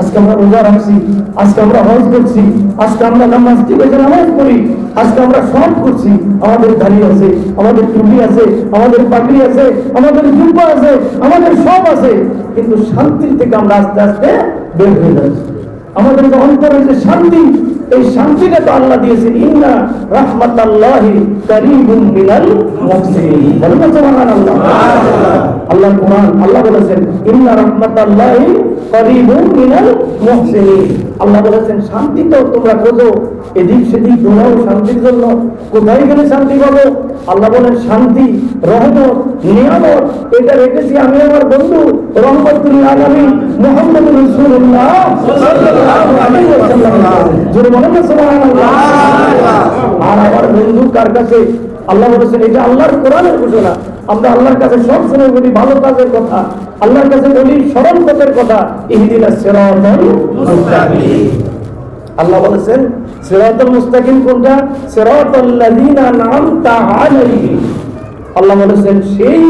আজকে আমরা রোজা রাখছি, আজকে আমরা হজ করছি, আজকে আমরা নামাজ পড়ি আজকে আমরা সব করছি। আমাদের দাড়ি আছে, আমাদের টুপি আছে, আমাদের আছে, আমাদের জুব্বা আছে, আমাদের সব আছে। কিন্তু শান্তির থেকে আমরা আস্তে আস্তে বের হয়ে যাচ্ছি। আমাদের যে অন্তরে যে শান্তি, এই শান্তিটা তো আল্লাহ দিয়েছেন, ইন্না রাহমাতাল্লাহি কারীবুম মিনাল মুহসিনিন। আল্লাহ কোরআন আল্লাহ বলেছেন ইন্না রাহমাতাল্লাহি কারীবুম মিনাল মুহসিনিন। আল্লাহ বলেছেন শান্তি তো তোমরা খোঁজো এদিক সেদিক দৌড়াও শান্তির জন্য। কোথায় গেলে শান্তি পাবো? আল্লাহ বলেন শান্তি রহমত নিয়ামত এটা রেখেছি আমি আমার বন্ধু রহমতুল আলামিন মুহাম্মদ জোরে না আর আমার বন্ধু কার কাছে? আল্লাহ বলেছেন এটা আল্লাহর কোরআনের ঘোষণা। আমরা আল্লাহর কাছে সব সময় বলি, ভালো কাজের কথা। আল্লাহর কাছে বলি, সরল পথের কথা। ইহদিন আল্লাহ বলেছেন, সিরাতুল মুস্তাকিম কোনটা? সিরাতাল আন'আমতা আলাইহিম। আল্লাহ বলেছেন, সেই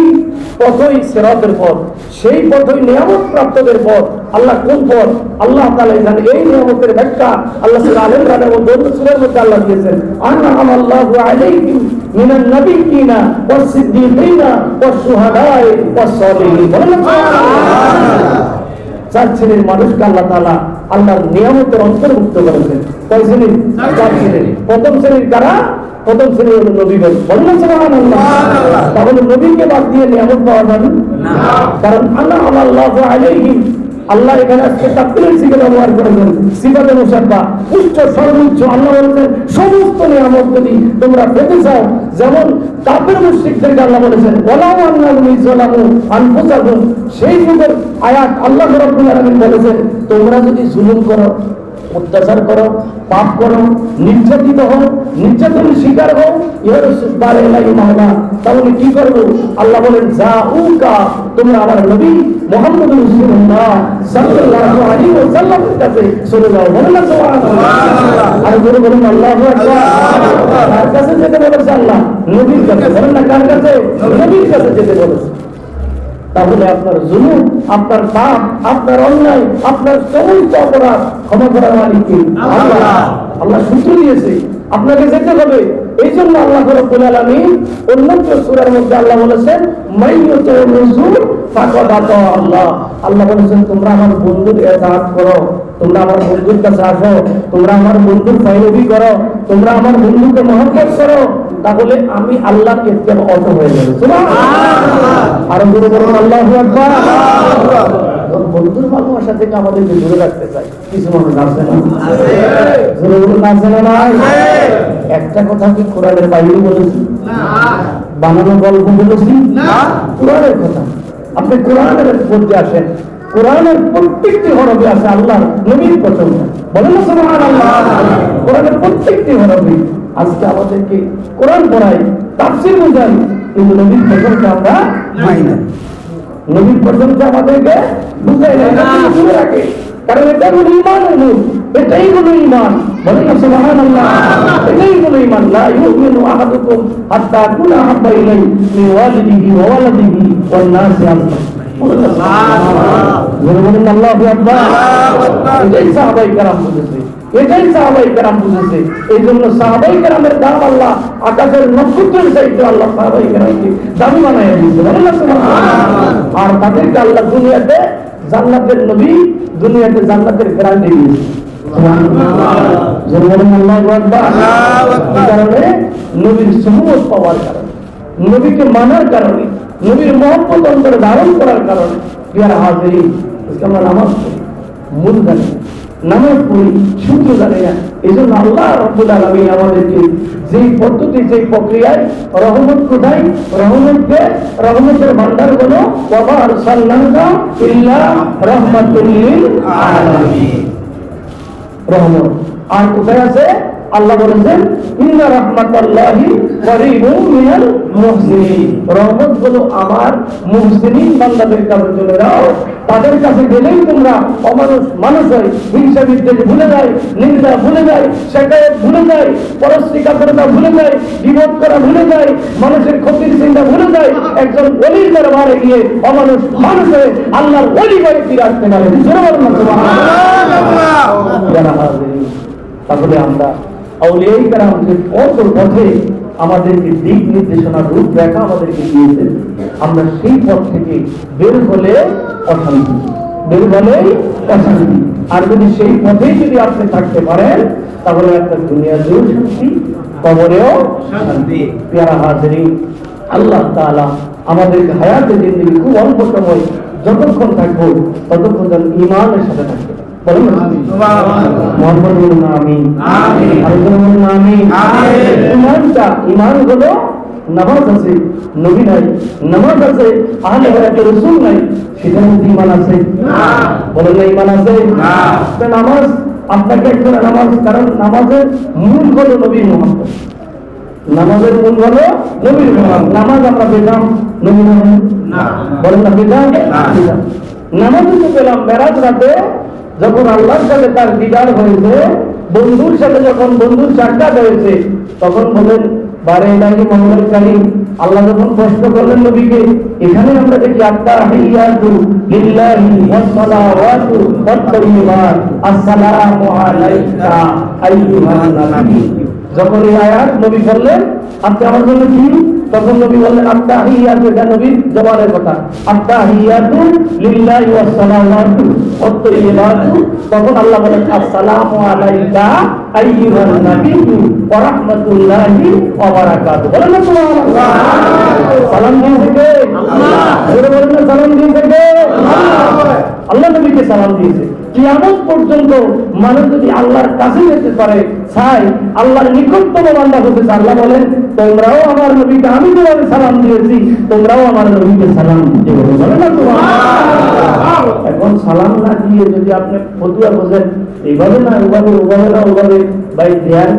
পথই সিরাতের পথ, সেই পথই নিয়ামত প্রাপ্তদের পথ। আল্লাহ কোন পথ? আল্লাহ তাআলা জানেন, এই নিয়ামতের ব্যাখ্যা আল্লাহ সূরা আল ইমরানের মধ্যে অন্য সূরার মধ্যে আল্লাহ দিয়েছেন। আল্লাহু চার মানুষকে আল্লাহ তালা আল্লাহর নিয়ামতের অন্তর্ভুক্ত করেছেন। কয় শ্রেণির? চার প্রথম শ্রেণির কারা? প্রথম শ্রেণি হলো নবীগণ। বললেন সুবহানাল্লাহ। তাহলে নবীকে বাদ দিয়ে নিয়ামত পাওয়া যাবে কারণ আল্লাহ আল্লাহ আলাইহি আল্লাহ এখানে আজকে তাকবীরের সিগে ব্যবহার করেছেন। সিফাতে মুসাব্বা উচ্চ সর্বোচ্চ আল্লাহ বলেছেন সমস্ত নিয়ামত যদি তোমরা পেতে চাও যেমন কাফের মুশরিকদেরকে আল্লাহ বলেছেন ওয়ালাউ আন্নাহুম ইযলামু আনফুসাহুম সেই যুগের আয়াত আল্লাহ রাব্বুল আলামিন বলেছেন তোমরা যদি জুলুম করো অত্যাচার করো, পাপ করো, নির্যাতিত হও, নির্যাতনের শিকার হও ইহার বারে লাগে মাওলা তাহলে কি করব? আল্লাহ বলেন যা উকা তোমরা আমার নবী মোহাম্মদ রাসূলুল্লাহ সাল্লাল্লাহু আলাইহি ওয়াসাল্লামের কাছে চলে যাও। বলেন না, সুবহানাল্লাহ। আর বলুন, আল্লাহু আকবার। কাছে যেতে বলেছে আল্লাহ? নবীর কাছে। বলেন না, কার কাছে? নবীর কাছে যেতে বলেছে। তাহলে আপনার জুলুম আপনার পাপ আপনার অন্যায় আপনার সমস্ত অপরাধ ক্ষমা করার মালিক আল্লাহ। আল্লাহ সূত্র দিয়েছে। আপনাকে যেতে হবে। এই জন্য আল্লাহ রব্বুল আলামিন অন্যান্য সূরার মধ্যে আল্লাহ বলেছেন মাইয়াতু রাসূল ফাকাদ আল্লাহ। আল্লাহ বলেছেন তোমরা আমার বন্ধুর ইতাআত করো। তোমরা আমার বন্ধুর কাছে আসো। তোমরা আমার বন্ধুর করো। তোমরা আমার বন্ধুকে মহব্বত করো। তাহলে আমি আল্লাহর ইত্তেব অত হয়ে যাবে। সুবহানাল্লাহ। আর বলুন আল্লাহু বন্ধুর ভালোবাসা থেকে আমাদেরকে দূরে রাখতে চাই। কিছু মানুষ আছে না? নাই একটা কথা কি কোরআনের বাইরে বলেছি? বানানো গল্প বলেছি? কোরআনের কথা। আপনি কোরআনের মধ্যে আসেন। কোরআনের প্রত্যেকটি হরফে আছে আল্লাহ নবীর প্রশংসা বলেন কোরআনের প্রত্যেকটি হরফে আজকে আমাদেরকে কোরআন পড়াই তাফসীর বোঝাই কিন্তু নবীর প্রশংসা আমরা পাই না। নবীর প্রশংসা আমাদেরকে বুঝাই না শুনে রাখে। কারণ এটা হলো ইমান মূল এটাই হলো ইমান বলেন না সুবহানাল্লাহ। এটাই হলো ইমান লা ইউমিনু আহাদুকুম হাত্তা কুনা হাব্বা ইলাইহি মিন ওয়ালিদিহি ওয়া ওয়ালাদিহি ওয়ান নাসি আজমাইন। সুবহানাল্লাহ। বলেন আল্লাহু আকবার। এটাই সাহাবায়ে কেরাম বলেছে। এটাই সাহাবাই কেরাম বুঝেছে এই জন্য সাহাবাই কেরামের দাম আল্লাহ আকাশের নক্ষত্রের চাইতে আল্লাহ সাহাবাই কেরামকে দাম বানায় দিয়েছে আর তাদেরকে আল্লাহ দুনিয়াতে জান্নাতের নবী দুনিয়াতে জান্নাতের গ্যারান্টি দিয়েছে কারণে নবীর সহমত পাওয়ার কারণে নবীকে মানার কারণে নবীর মহব্বত অন্তরে ধারণ করার কারণে ইয়ার হাজির আমরা নামাজ মূল নামাজ পড়ি সূত্র জানে না। এই জন্য আল্লাহ রব্বুল আলমী আমাদেরকে যেই পদ্ধতি, যেই প্রক্রিয়ায় রহমত কোথায় রহমতকে রহমতের ভান্ডারগুলো বাবা সাল্লাঙ্কা ইল্লা রহমাতুল্লিল আলামিন। রহমত। আর কোথায় আছে? আল্লাহ বলেছেন ইন্না রাহমাতাল্লাহি করিবুম মিনাল মুহসিনিন। রহমত হলো আমার মুহসিনিন বান্দাদের কাছে চলে যাও তাদের কাছে গেলেই তোমরা অমানুষ মানুষ হয় হিংসা বিদ্বেষ ভুলে যায় নিন্দা ভুলে যায় শেখায়ত ভুলে যায় পরশ্রী কাপড়তা ভুলে যায় বিপদ করা ভুলে যায় মানুষের ক্ষতির চিন্তা ভুলে যায় একজন অলির দরবারে গিয়ে অমানুষ মানুষ হয়ে আল্লাহর অলি হয়ে ফিরে আসতে পারে। তাহলে আমরা আউলিয়াই কারাম যে পথ পথে আমাদেরকে দিক নির্দেশনা রূপ দেখা আমাদেরকে দিয়েছে আমরা সেই পথ থেকে বের হলে অশান্তি বের হলেই অশান্তি আর যদি সেই পথেই যদি আপনি থাকতে পারেন, তাহলে একটা দুনিয়াতেও শান্তি, কবরেও শান্তি। পেয়ারা হাজিরি আল্লাহ তাআলা আমাদের হায়াতে জিন্দগি খুব অল্প সময় যতক্ষণ থাকব, ততক্ষণ ইমানের সাথে থাকবে। বলুন। মোহাম্মদ বলুন না আমি আমিন। আরেকজন বলুন না আমি আমিন। ইমানটা ইমান হলো নামাজ আছে নবী নাই। নামাজ আছে আহলে হায়াতে রসুল নাই। সেটার মধ্যে ইমান আছে। বলেন না ইমান আছে? নামাজ আপনাকে একটা নামাজ কারণ নামাজের মূল হলো নবী মোহাম্মদ নামাজের মূল হলো নবীর মোহাম্মদ নামাজ আমরা পেতাম নবী না। বলেন না পেতাম? নামাজ পেলাম মেরাজ রাতে যখন আল্লাহর সাথে তার দিদার হয়েছে, বন্ধুর সাথে যখন বন্ধুর সাক্ষাৎ হয়েছে, তখন বলেন, বারে আল্লাহ যখন প্রশ্ন করলেন নবীকে, এখানে আমরা দেখি, আত্তাহিয়াতু লিল্লাহি ওয়াস সালাওয়াতু ওয়াত তাইয়্যিবাত আসসালামু আলাইকা নাবী। যখন এই আয়াত নবী বললেন, আপনি আমার জন্য কি তখন নবী বললেন আত্মা আত্তাহিয়াতু এটা নবীর জবানের কথা। আত্তাহিয়াতু লিল্লাহি ওয়াস সালাওয়াতু ওয়াত তাইয়্যিবাতু তখন আল্লাহ বলেন আসসালামু আলাইকা আইয়ুহান নাবী ওয়া রাহমাতুল্লাহি ওয়া বারাকাতুহু বলেন না সুবহানাল্লাহ। সালাম দিয়েছে কে আল্লাহ। বলেন না সালাম দিয়েছে কে আল্লাহ। আল্লাহ নবীকে সালাম দিয়েছে। কিয়ামত পর্যন্ত মানুষ যদি আল্লাহর কাছে যেতে পারে চাই আল্লাহর নিকটতম বান্দা হতে চায়। আল্লাহ বলেন তোমরাও আমার নবীকে আমি যেভাবে সালাম দিয়েছি তোমরাও আমার নবীকে সালাম দিতে বলে। না এখন সালাম না দিয়ে যদি আপনি ফতুয়া বোঝেন এইভাবে না ওভাবে ওভাবে না ওভাবে ভাই দেন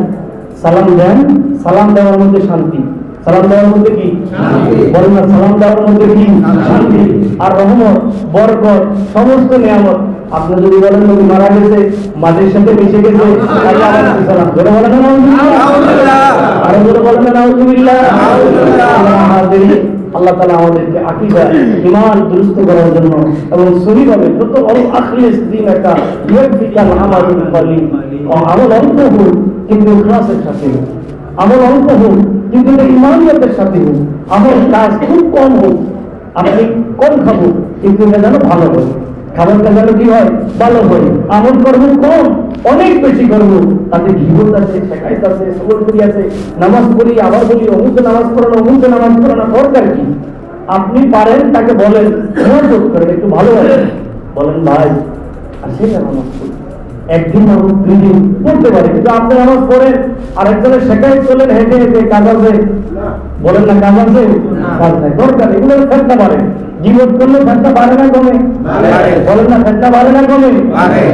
সালাম দেন সালাম দেওয়ার মধ্যে শান্তি। সালাম দেওয়ার মধ্যে কি? শান্তি। বলেন না সালাম দেওয়ার মধ্যে কি? শান্তি। আর রহমত বরকত সমস্ত নিয়ামত আপনি যদি বলেন নবী মারা গেছে মাটির সাথে মিশে গেছে তাহলে আলাইকুম সালাম জোরে বলেন না আরও জোরে বলেন না নাউজুবিল্লাহ নাউজুবিল্লাহ। আল্লাহ তাআলা আমাদেরকে আকীদা ঈমান দুরুস্ত করার জন্য এবং সহিভাবে যত দিন একটা আমল অল্প হোক কিন্তু ইখলাসের সাথে হোক। আমল অল্প হোক কিন্তু এটা সাথে হোক আমল কাজ খুব কম হোক আপনি কম খাব কিন্তু এটা যেন ভালো হয় কি হয়? ভালো হয়। আমল করব কম অনেক বেশি করব তাতে ঘিবত আছে শেখাইত আছে আছে। নামাজ পড়ি আবার বলি অমুকে নামাজ পড়ানো অমুকে নামাজ পড়ানো দরকার কি? আপনি পারেন তাকে বলেন। মনোযোগ করেন একটু ভালো বলেন ভাই আসে না নামাজ পড়ি। একদিন নামাজ দুই দিন পড়তে পারে কিন্তু আপনি নামাজ পড়েন আর একজনের শেখাই চলেন হেঁটে হেঁটে কাজ আছে? বলেন না কাজ আছে? কাজ নাই দরকার এগুলো ফেলতে পারে জীবন করলে ফেলতে পারে না কমে। বলেন না ফেলতে পারে না কমে।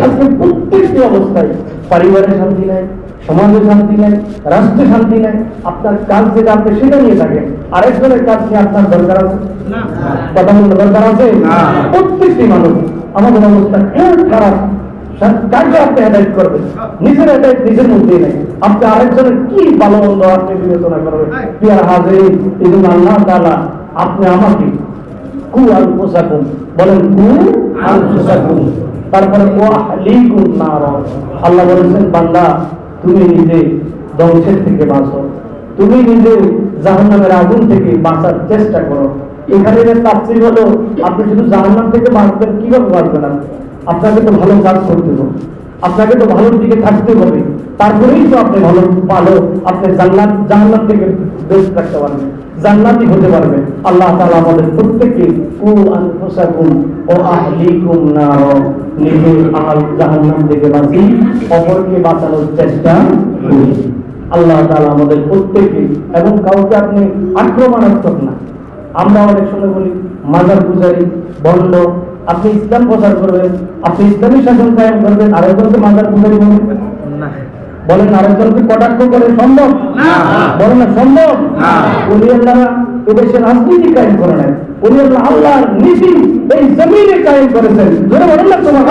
আজকে প্রত্যেকটি অবস্থায় পরিবারে শান্তি নাই সমাজে শান্তি নাই রাষ্ট্রে শান্তি নাই। আপনার কাজ যেটা আপনি সেটা নিয়ে থাকেন। আরেকজনের কাজ নিয়ে আপনার দরকার আছে? কথা বলতে দরকার আছে? প্রত্যেকটি মানুষ আমাদের অবস্থা এমন খারাপ? কাকে আপনি হেদায়ত করবেন? নিজের হেদায়ত নিজের মধ্যেই নেই। আপনি আরেকজনের কি ভালো মন্দ আপনি বিবেচনা করবেন? পিয়ার হাজির এই জন্য আল্লাহ আপনি আমাকে তুমি থেকে বাঁচো। তুমি নিজে জাহান্নামের আগুন থেকে বাঁচার চেষ্টা করো। এখানে আপনি শুধু জাহান্নাম থেকে বাঁচবেন, কীভাবে বাঁচবেন আপনাকে তো ভালো কাজ করতে হবে। আপনাকে তো ভালোর দিকে থাকতে হবে। তারপরেই তো আপনি ভালো ভালো আপনি জান্নাত, জাহান্নাম থেকে বেশ থাকতে পারবেন। জান্নাতি হতে পারবেন। আল্লাহ তাআলা আমাদের প্রত্যেককে কু আনফুসাকুম ও আহলিকুম নার নিজে আল জাহান্নাম থেকে বাঁচি অপরকে বাঁচানোর চেষ্টা করি। আল্লাহ তাআলা আমাদের প্রত্যেককে, এবং কাউকে আপনি আক্রমণাত্মক না। আমরা অনেক সময় বলি, মাজার পূজারি বন্ড আপনি ইসলাম প্রচার করবেন আপনি ইসলামী শাসন কায়েম করবেন আরেকজনকে মাজার পূজারি বলবেন বলেন আরেকজনকে কটাক্ষ করে সম্ভব। বলেন না। সম্ভব। উনি আল্লাহ এদেশে রাজনীতি কায়েম করে নাই উনি আল্লাহ আল্লাহর নীতি এই জমিনে কায়েম করেছেন। জোরে বলেন না তোমার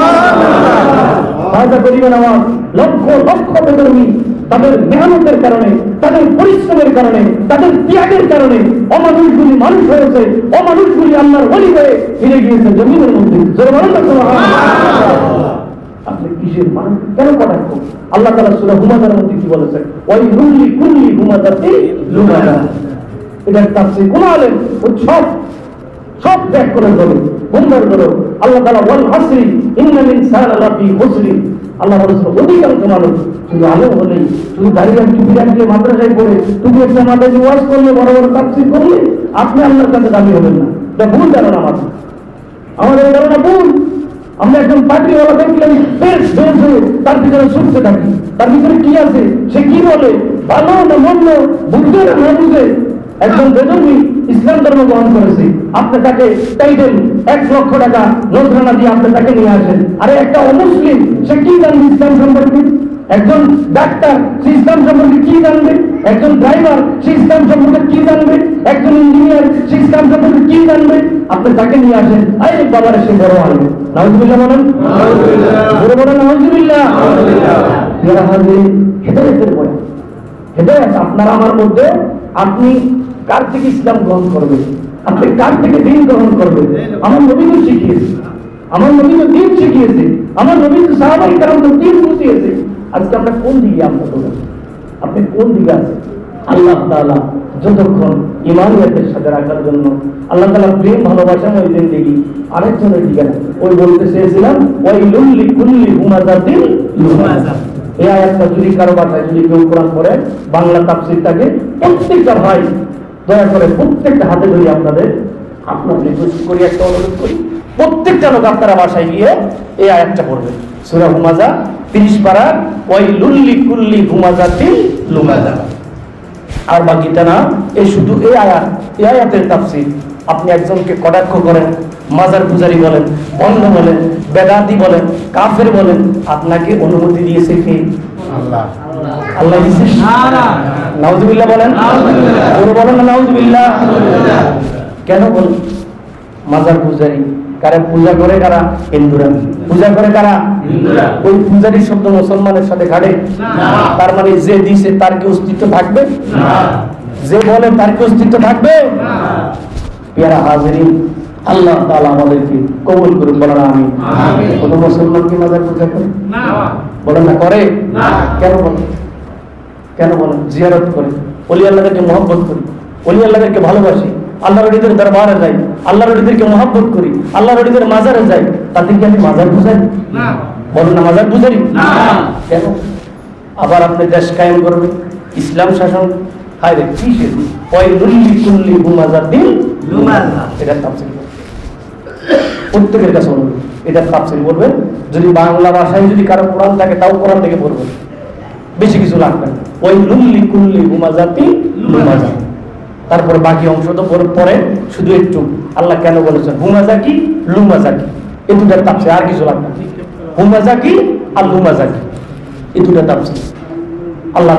ফায়দা করিবেন আমার লক্ষ লক্ষ বেদর্মী। তাদের মেহনতের কারণে তাদের পরিশ্রমের কারণে তাদের ত্যাগের কারণে অমানুষগুলি মানুষ হয়েছে অমানুষগুলি আল্লাহর বলি হয়ে ফিরে গিয়েছে জমিনের মধ্যে। আপনি কিসের কেন কটাক্ষ আল্লাহ তালা সুরা হুমাদার মধ্যে কি বলেছেন? ওই রুল্লি কুল্লি হুমাদাতে লুমাদা এটা তাফসীর। কোন আলেম ও সব সব ত্যাগ করে ধরো গুমবার করো। আল্লাহ তালা ওয়াল হাসরি ইন্নাল ইনসানা লাফি খুসরি আল্লাহ বলেছেন অধিকাংশ মানুষ শুধু আলো হলেই শুধু দাঁড়িয়ে টুপি রাখলে মাদ্রাসায় পড়ে টুপি একটা দিয়ে ওয়াজ করলে, বড় বড় তাফসীর করলে, আপনি আল্লাহর কাছে দাবি হবেন না। এটা ভুল ধারণা আমার। আমাদের এই ধারণা ভুল। আমরা একজন পার্টিওয়ালা দেখলাম বেশ হয়ে তার ভিতরে ছুটতে থাকি। তার ভিতরে কি আছে, সে কি বলে? ভালো না মন্দ? বুঝবে না না বুঝে? একজন বেদর্মী ইসলাম ধর্ম গ্রহণ করেছে। আপনি তাকে টাইটেল এক লক্ষ টাকা নজরানা দিয়ে আপনি তাকে নিয়ে আসেন। আরে একটা অমুসলিম সে কি জানবে ইসলাম সম্পর্কে? একজন ডাক্তার সে ইসলাম সম্পর্কে কি জানবে? একজন ড্রাইভার সে ইসলাম সম্পর্কে কি জানবে? একজন ইঞ্জিনিয়ার সে ইসলাম সম্পর্কে কি জানবে? আপনি তাকে নিয়ে আসেন। আরে বাবার সে বড় আলো নাউজুবিল্লাহ বলেন। বড় বলেন নাউজুবিল্লাহ। হেদায়েতের বয় হেদায়েত আপনার আমার মধ্যে আপনি কার থেকে ইসলাম গ্রহণ করবেন আপনি কার থেকে দিন গ্রহণ করবেন আমার নবী তো শিখিয়েছে। আমার নবী তো দিন শিখিয়েছে। আমার নবী তো সাহাবাই কারণ তো দিন বুঝিয়েছে। আজকে আমরা কোন দিকে আমরা বলেন আপনি কোন দিকে আছেন? আল্লাহ তাআলা যতক্ষণ ইমানিয়াতের সাথে রাখার জন্য আল্লাহ তাআলা প্রেম, ভালোবাসা ওই দিন দেখি আরেকজনের দিকে। ওই বলতে চেয়েছিলাম ওই লুল্লি কুল্লি হুমাজাতিন লুমাজা এই আয়াতটা যদি কারও বাসায় যদি কেউ কোরআন পড়ে, বাংলা তাফসিরটাকে প্রত্যেকটা ভাই দয়া করে প্রত্যেকটা হাতে ধরি আপনাদের আপনাদের রিকোয়েস্ট করি একটা অনুরোধ করি প্রত্যেকটা লোক আপনারা বাসায় গিয়ে এই আয়াতটা পড়বেন। সূরা হুমাজা 30 পারা ওই লুল্লি কুল্লি হুমাজাতিন লুমাজা আর বাকিটা না এই শুধু এই আয়াত এই আয়াতের তাফসীর। আপনি একজনকে কটাক্ষ করেন মাজার পূজারি বলেন বন্ধ বলেন বেদাতি বলেন কাফের বলেন আপনাকে অনুমতি দিয়েছে কে? আল্লাহ। আল্লাহ দিয়েছে? নাউজুবিল্লাহ বলেন। বলেন না নাউজুবিল্লাহ? কেন বলেন মাজার পূজারি। কারা পূজা করে কারা? হিন্দুরা। পূজা করে কারা? হিন্দুরা। ওই পূজারির শব্দ মুসলমানের সাথে না। তার মানে যে দিছে তার কি অস্তিত্ব থাকবে? না। যে বলে তার কি অস্তিত্ব থাকবে? পেয়ারা হাজিরিন আল্লাহ তাআলা আমাদেরকে কবুল করুন বলেন আমি আমিন। কোন মুসলমান কি মাজার পূজা করে? বলেন না করে? না। কেন বলেন কেন বলেন? জিয়ারত করে। অলি আল্লাহকে মহব্বত করি। অলি আল্লাহকে ভালোবাসি। আল্লাহ রলিদের দরবারে যাই। আল্লাহ রলিদেরকে মহব্বত করি। আল্লাহ রলিদের মাজারে যাই। তাদের কি আমি মাজার বুঝাই? বলেন না মাজার বুঝারি কেন? আবার আপনি দেশ কায়েম করবেন। ইসলাম শাসন? হায় রে কিসের? ওই নুল্লি কুল্লি হুমাজার দিন এটা তাফসীর। প্রত্যেকের কাছে অনুরোধ। এটা বলবেন। যদি বাংলা ভাষায় যদি কারও কোরআন থাকে তাও কোরআন থেকে পড়বেন। বেশি কিছু লাগবে না। ওই লুল্লি কুল্লি হুমাজাতি। লুমাজা তারপর বাকি অংশ তো পরে- শুধু একটু। আল্লাহ কেন বলেছেন হুমাজা কি লুমাজা কি এই দুটার তাপসে আর কিছু লাগবে না। হুমাজা কি আর লুমাজা কি এই দুটার তাপসে। আল্লাহ